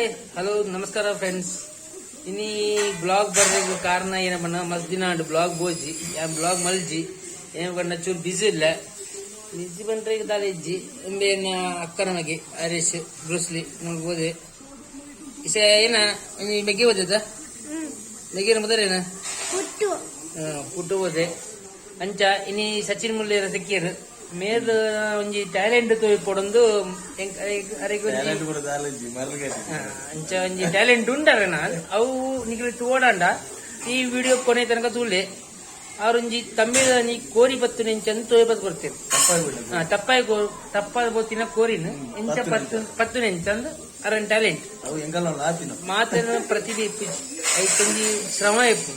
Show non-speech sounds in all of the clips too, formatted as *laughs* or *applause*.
Hi hello ನಮಸ್ಕಾರ friends ಇನಿ blog ಬರ್ಬೇಕು ಕಾರಣ ಏನಪ್ಪ ಮಸ್ತ್ ದಿನ ಅಂಡ್ ಬ್ಲಾಗ್ ಬೋಜಿ ಯಾ ಬ್ಲಾಗ್ ಮಲ್ಜಿ ಏನು ಬಣ್ಣ ಚೂರು ಬಿಸಿ ಇಲ್ಲ. ಬಿಸಿ ಬಂದ್ರೆ ಈಗ ತಾಳೆ ಇಜ್ಜಿ. ಎಂಬೇನ ಅಕ್ಕ ನಮಗೆ ಹರೀಶ್ ಬ್ರೂಸ್ಲಿ ನೋಡ್ಬೋದೆ ಇಸ ಏನ ಮೆಗ್ಗೆ ಓದದ ಮೊದಲೇನ ಏನ ಪುಟ್ಟು. ಓದೆ. ಅಂಚ ಇನಿ ಸಚಿನ್ ಮುಲ್ಲೇರ ಸಿಕ್ಕಿರು ಮೇಲ್ ಒಂಜಿ ಟ್ಯಾಲೆಂಟ್ ತೋರ್ಪೊಡೊಂದು ಅಂಚ ಒಂಜಿ ಟ್ಯಾಲೆಂಟ್ ಉಂಡಾರ ನಾನು. ಅವು ನಿಖಿಲ್ ತೋಡಾಂಡ. ಈ ವಿಡಿಯೋ ಕೊನೆ ತನಕ ತೂಲೆ. ಅವ್ರೊಂಜಿ ತಮಿಳ ನೀ ಕೋರಿ ಬತ್ತು ನೆಂಚಂದು ತೋಯಬತ್ ಕೊಡ್ತೇನೆ. ತಪ್ಪಾಯಿ ತಪ್ಪಾದ ಬೋತಿನ ಕೋರಿನ. ಎಂಚ ಪತ್ತು ಪತ್ತು ನೆಂಚಂದು ಅರನ್ ಟ್ಯಾಲೆಂಟ್ ಮಾತನ್ನ ಪ್ರತಿಭೆ ಐತೊಂಜಿ ಶ್ರಮ ಇಪ್ಪು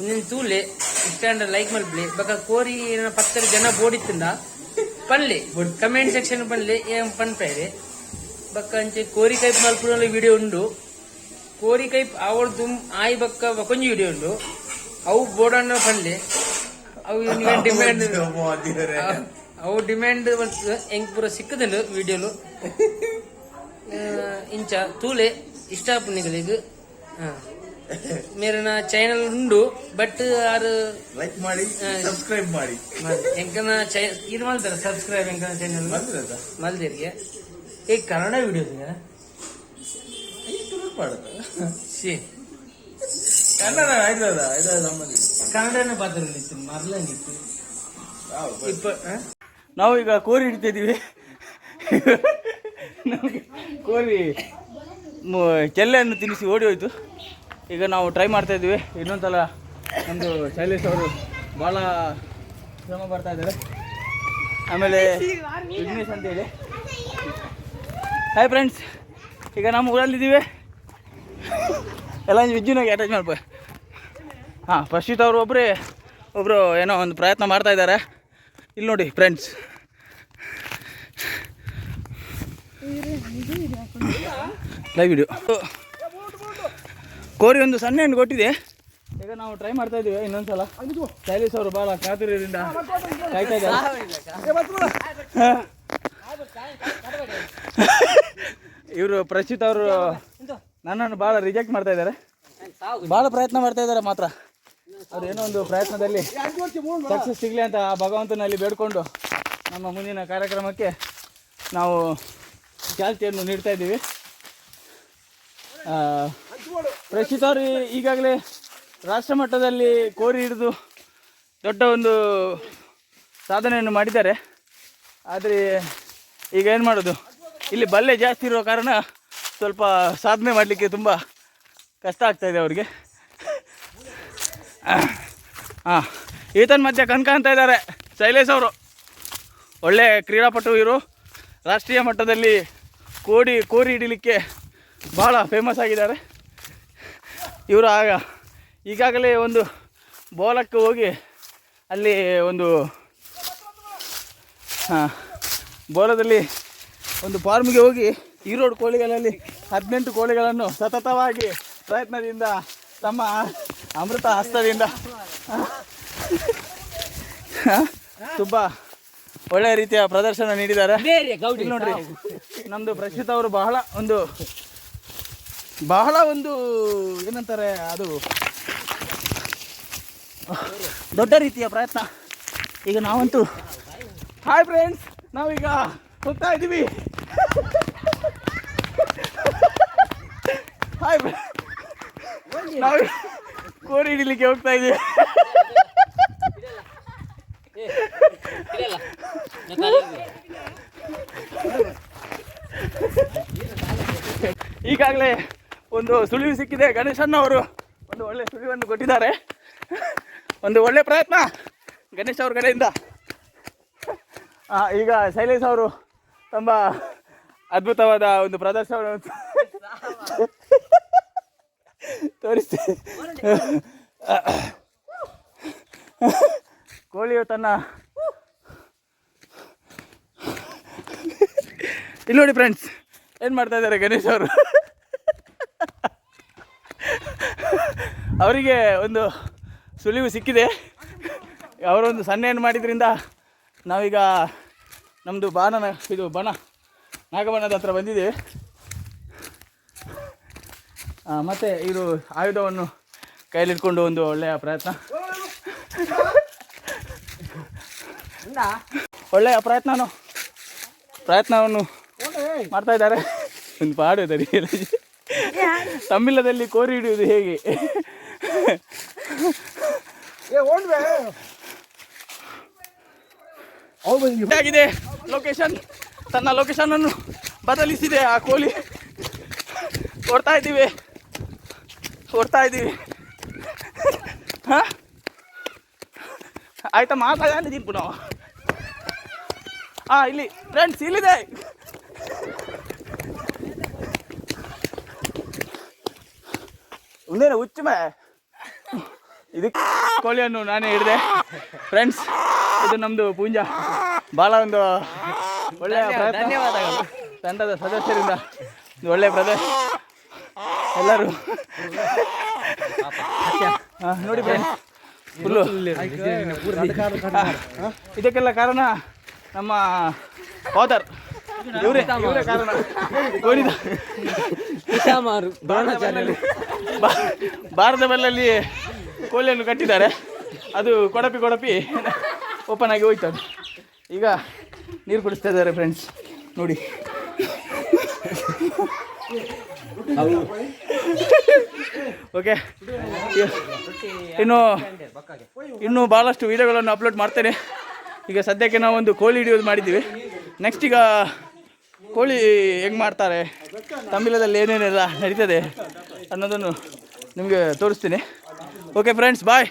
ಒಂದಿನ ತೂಲೆ ಇಷ್ಟಾಂಡ ಲೈಕ್ ಮಲ್ಪ್ಲೆ ಬಕ ಕೋರಿ ಏನ ಪತ್ತರ ಜನ ಬೋಡಿತ್ತಿಂದ ಪನ್ಲೆ. ಕಮೆಂಟ್ ಸೆಕ್ಷನ್ ಪನ್ಲೆ ಏನ್ ಪನ್ಪೇರೆ ಬಕ್ಕ ಅಂಚೆ ಕೋರಿ ಕೈಪ್ ಮಲ್ಪುನ ವಿಡಿಯೋ ಉಂಡು. ಕೋರಿ ಕೈಪ್ ಅವಳು ತುಮ್ ಆಯ್ ಬಕ್ಕ ಬಕೊಂಜಿ ವಿಡಿಯೋ ಉಂಡು. ಅವು ಬೋಡಣ್ಣ ಪನ್ಲೆ. ಅವು ಡಿಮ್ಯಾಂಡ್ ಅವು ಡಿಮ್ಯಾಂಡ್ ಹೆಂಗ್ ಪೂರ ಸಿಕ್ಕದಂಡು ವಿಡಿಯೋಲು *laughs* ಇಂಚ ತೂಲೆ ಇಷ್ಟ ನಿಗಳಿಗೆ ಮೇರನ ಚಾನಲ್ ಉಂಡು ಬಟ್ ಆರು ಲೈಕ್ ಮಾಡಿ ಸಬ್ಸ್ಕ್ರೈಬ್ ಮಾಡಿ. ಎಂಕನ ಇದು ಮಾಡ್ತಾರೆ ಸಬ್ಸ್ಕ್ರೈಬ್ ಎಂಕನ ಚಾನಲ್ ಮಲ್ದಿರಿಗೆ. ಈ ಕನ್ನಡ ಪಾಡುತ್ತ ಸಿ ಕನ್ನಡ ಆಯ್ತದ ಆಯ್ತದ ನಮ್ಮಲ್ಲಿ. ಕನ್ನಡನ ಪಾತ್ರ ಮರ್ಲ ನಿತ್ತು ಇಪ್ಪ? ನಾವು ಈಗ ಕೋರಿ ಹಿಡಿತಿದ್ದೀವಿ ಕೋರಿ ಮು- ಚೆಲ್ಲೆಯನ್ನು ತಿನ್ನಿಸಿ ಓಡಿ ಹೋಯ್ತು. ಈಗ ನಾವು ಟ್ರೈ ಮಾಡ್ತಾ ಇದ್ವಿ ಇನ್ನೊಂದ್ಸಲ ನಮ್ಮದು ಶೈಲೇಶ್ ಅವರು ಭಾಳ ಶ್ರಮ ಬರ್ತಾ ಇದ್ದಾರೆ. ಆಮೇಲೆ ವಿಘ್ನೇಶ್ ಅಂತ ಹೇಳಿ ಹಾಯ್ ಫ್ರೆಂಡ್ಸ್ ಈಗ ನಮ್ಮ ಊರಲ್ಲಿದ್ದೀವಿ. ಎಲ್ಲ ವಿಜ್ಜುನಾಗಿ ಅಟ್ಯಾಚ್ ಮಾಡ್ಬೋ ಹಾಂ, ಪ್ರಶಿತ್ ಅವರು ಒಬ್ಬರೇ ಒಬ್ಬರು ಏನೋ ಒಂದು ಪ್ರಯತ್ನ ಮಾಡ್ತಾ ಇದ್ದಾರೆ. ಇಲ್ಲಿ ನೋಡಿ ಫ್ರೆಂಡ್ಸ್ ಲೈವ್ ವಿಡಿಯೋ ಕೋರಿ ಒಂದು ಸಣ್ಣ ಹಣ್ಣು ಕೊಟ್ಟಿದೆ. ಈಗ ನಾವು ಟ್ರೈ ಮಾಡ್ತಾ ಇದ್ದೀವಿ ಇನ್ನೊಂದ್ಸಲ. ಶೈಲೇಶ್ ಅವರು ಭಾಳ ಕಾತುರ್ಯದಿಂದ ಕಾಯ್ತಾ ಇದ್ದಾರೆ. ಇವರು ಪ್ರಶಿತ್ ಅವರು ನನ್ನನ್ನು ಭಾಳ ರಿಜೆಕ್ಟ್ ಮಾಡ್ತಾ ಇದ್ದಾರೆ. ಭಾಳ ಪ್ರಯತ್ನ ಮಾಡ್ತಾ ಇದ್ದಾರೆ ಮಾತ್ರ. ಅವ್ರು ಏನೋ ಒಂದು ಪ್ರಯತ್ನದಲ್ಲಿ ಸಕ್ಸಸ್ ಸಿಗಲಿ ಅಂತ ಆ ಭಗವಂತನಲ್ಲಿ ಬೇಡ್ಕೊಂಡು ನಮ್ಮ ಮುಂದಿನ ಕಾರ್ಯಕ್ರಮಕ್ಕೆ ನಾವು ಚಾಲ್ತಿಯನ್ನು ನೀಡ್ತಾ ಇದ್ದೀವಿ. ಪ್ರಶಿತ್ ಅವರು ಈಗಾಗಲೇ ರಾಷ್ಟ್ರ ಮಟ್ಟದಲ್ಲಿ ಕೋರಿ ಹಿಡಿದು ದೊಡ್ಡ ಒಂದು ಸಾಧನೆಯನ್ನು ಮಾಡಿದ್ದಾರೆ. ಆದರೆ ಈಗ ಏನು ಮಾಡೋದು? ಇಲ್ಲಿ ಬಲ್ಲೆ ಜಾಸ್ತಿ ಇರೋ ಕಾರಣ ಸ್ವಲ್ಪ ಸಾಧನೆ ಮಾಡಲಿಕ್ಕೆ ತುಂಬ ಕಷ್ಟ ಆಗ್ತಾಯಿದೆ ಅವರಿಗೆ. ಹಾಂ ಈತನ ಮಧ್ಯೆ ಕಣ್ಕಾಂತ ಇದ್ದಾರೆ. ಶೈಲೇಶ್ ಅವರು. ಒಳ್ಳೆ ಕ್ರೀಡಾಪಟು ಇವರು. ರಾಷ್ಟ್ರೀಯ ಮಟ್ಟದಲ್ಲಿ ಕೋಡಿ, ಕೋರಿ ಹಿಡಿಲಿಕ್ಕೆ ಭಾಳ ಫೇಮಸ್ ಆಗಿದ್ದಾರೆ. ಇವರು ಆಗ ಈಗಾಗಲೇ ಒಂದು ಬೋಲಕ್ಕೆ ಹೋಗಿ ಅಲ್ಲಿ ಒಂದು ಹಾಂ ಬೋಲದಲ್ಲಿ ಒಂದು ಫಾರ್ಮ್ಗೆ ಹೋಗಿ ಈರೋಡ್ ಕೋಳಿಗಳಲ್ಲಿ ಹದಿನೆಂಟು ಕೋಳಿಗಳನ್ನು ಸತತವಾಗಿ ಪ್ರಯತ್ನದಿಂದ ತಮ್ಮ ಅಮೃತ ಹಸ್ತದಿಂದ ತುಂಬ ಒಳ್ಳೆಯ ರೀತಿಯ ಪ್ರದರ್ಶನ ನೀಡಿದ್ದಾರೆ. ನೋಡ್ರಿ ನಮ್ಮದು ಪ್ರಶಿತ್ ಅವರು ಬಹಳ ಒಂದು ಬಹಳ ಒಂದು ಏನಂತಾರೆ ಅದು ದೊಡ್ಡ ರೀತಿಯ ಪ್ರಯತ್ನ. ಈಗ ನಾವಂತೂ ಹಾಯ್ ಫ್ರೆಂಡ್ಸ್ ನಾವೀಗ ಹೋಗ್ತಾ ಇದ್ದೀವಿ. ಹಾಯ್ ನಾವು ಕೋರಿ ಹಿಡಿಲಿಕ್ಕೆ ಹೋಗ್ತಾ ಇದ್ದೀವಿ. ಈಗಾಗಲೇ ಒಂದು ಸುಳಿವು ಸಿಕ್ಕಿದೆ ಗಣೇಶಣ್ಣ ಅವರು. ಒಂದು ಒಳ್ಳೆ ಸುಳಿವನ್ನು ಕೊಟ್ಟಿದ್ದಾರೆ. ಒಂದು ಒಳ್ಳೆ ಪ್ರಯತ್ನ ಗಣೇಶ್ ಅವ್ರ ಕಡೆಯಿಂದ. ಈಗ ಶೈಲೇಶ್ ಅವರು ತುಂಬ ಅದ್ಭುತವಾದ ಒಂದು ಪ್ರದರ್ಶನವನ್ನು ತೋರಿಸ್ತೀವಿ ಕೋಳಿಯು ತನ್ನ ಇಲ್ಲಿ ನೋಡಿ ಫ್ರೆಂಡ್ಸ್ ಏನು ಮಾಡ್ತಾ ಇದ್ದಾರೆ ಗಣೇಶ್ ಅವರು? ಅವರಿಗೆ ಒಂದು ಸುಳಿವು ಸಿಕ್ಕಿದೆ. ಅವರೊಂದು ಸನ್ನೆಯನ್ನು ಮಾಡಿದ್ರಿಂದ ನಾವೀಗ ನಮ್ಮದು ಬಾಣನ ಇದು ಬಣ, ನಾಗಬಣ್ಣದ ಹತ್ರ ಬಂದಿದ್ದೇವೆ ಮತ್ತು ಇದು ಆಯುಧವನ್ನು ಕೈಲಿಟ್ಕೊಂಡು ಒಂದು ಒಳ್ಳೆಯ ಪ್ರಯತ್ನ. ಒಳ್ಳೆಯ ಪ್ರಯತ್ನನು, ಪ್ರಯತ್ನವನ್ನು ಮಾಡ್ತಾ ಇದ್ದಾರೆ. ಒಂದು ಪಾಡು. ತಮಿಳದಲ್ಲಿ ಕೋರಿ ಹಿಡಿಯುವುದು ಹೇಗೆ? ಲೊಕೇಶನ್ ತನ್ನ ಲೊಕೇಶನ್ ಅನ್ನು ಬದಲಿಸಿದೆ ಆ ಕೋಳಿ. ಓಡ್ತಾ ಇದ್ದೀವಿ. ಓಡ್ತಾ ಇದ್ದೀವಿ. ಹಾ? ಆಯ್ತಾ ಮಾತಾಡಿದ್ದೀನಿ ಪುನಃ? ಹಾ ಇಲ್ಲಿ. ಫ್ರೆಂಡ್ಸ್ ಇಲ್ಲಿದೆ. ಒಂದೇನು ಹುಚ್ಚುಮೆ. ಇದಕ್ಕೆ ಕೋಳಿಯನ್ನು ನಾನೇ ಹಿಡಿದೆ. ಫ್ರೆಂಡ್ಸ್ ಇದು ನಮ್ಮದು ಪೂಂಜಾ. ಭಾಳ ಒಂದು ಒಳ್ಳೆಯ ಧನ್ಯವಾದ ಧನ್ಯವಾದಗಳು. ತಂಡದ ಸದಸ್ಯರಿಂದ ಒಂದು ಒಳ್ಳೆಯ ಪ್ರದೇಶ ಎಲ್ಲರೂ. ಹಾಂ ನೋಡಿ ಫ್ರೆಂಡ್ಸ್ ಫುಲ್ಲು ಇದಕ್ಕೆಲ್ಲ ಕಾರಣ ನಮ್ಮ ಫಾದರ್ ಇವರೇ ಇವರೇ ಕಾರಣ. ಗೋಣಿದ ಭಾರತ ಬಲ್ಲಲ್ಲಿ ಕೋಲಿಯನ್ನು ಕಟ್ಟಿದ್ದಾರೆ. ಅದು ಕೊಡಪಿ ಕೊಡಪಿ ಓಪನ್ ಆಗಿ ಹೋಯ್ತು ಅದು ಈಗ ನೀರು ಕುಡಿಸ್ತಾ ಇದ್ದಾರೆ ಫ್ರೆಂಡ್ಸ್ ನೋಡಿ. ಓಕೆ ಇನ್ನು ಇನ್ನು ಭಾಳಷ್ಟು ವಿಡಿಯೋಗಳನ್ನು ಅಪ್ಲೋಡ್ ಮಾಡ್ತೇನೆ. ಈಗ ಸದ್ಯಕ್ಕೆ ನಾವು ಒಂದು ಕೋಳಿ ಹಿಡಿಯೋದು ಮಾಡಿದ್ದೀವಿ. ನೆಕ್ಸ್ಟ್ ಈಗ ಕೋಳಿ ಹೆಂಗೆ ಮಾಡ್ತಾರೆ? ತಮಿಳದಲ್ಲಿ ಏನೇನೆಲ್ಲ ನಡೀತದೆ ಅನ್ನೋದನ್ನು ನಿಮಗೆ ತೋರಿಸ್ತೀನಿ. Okay friends bye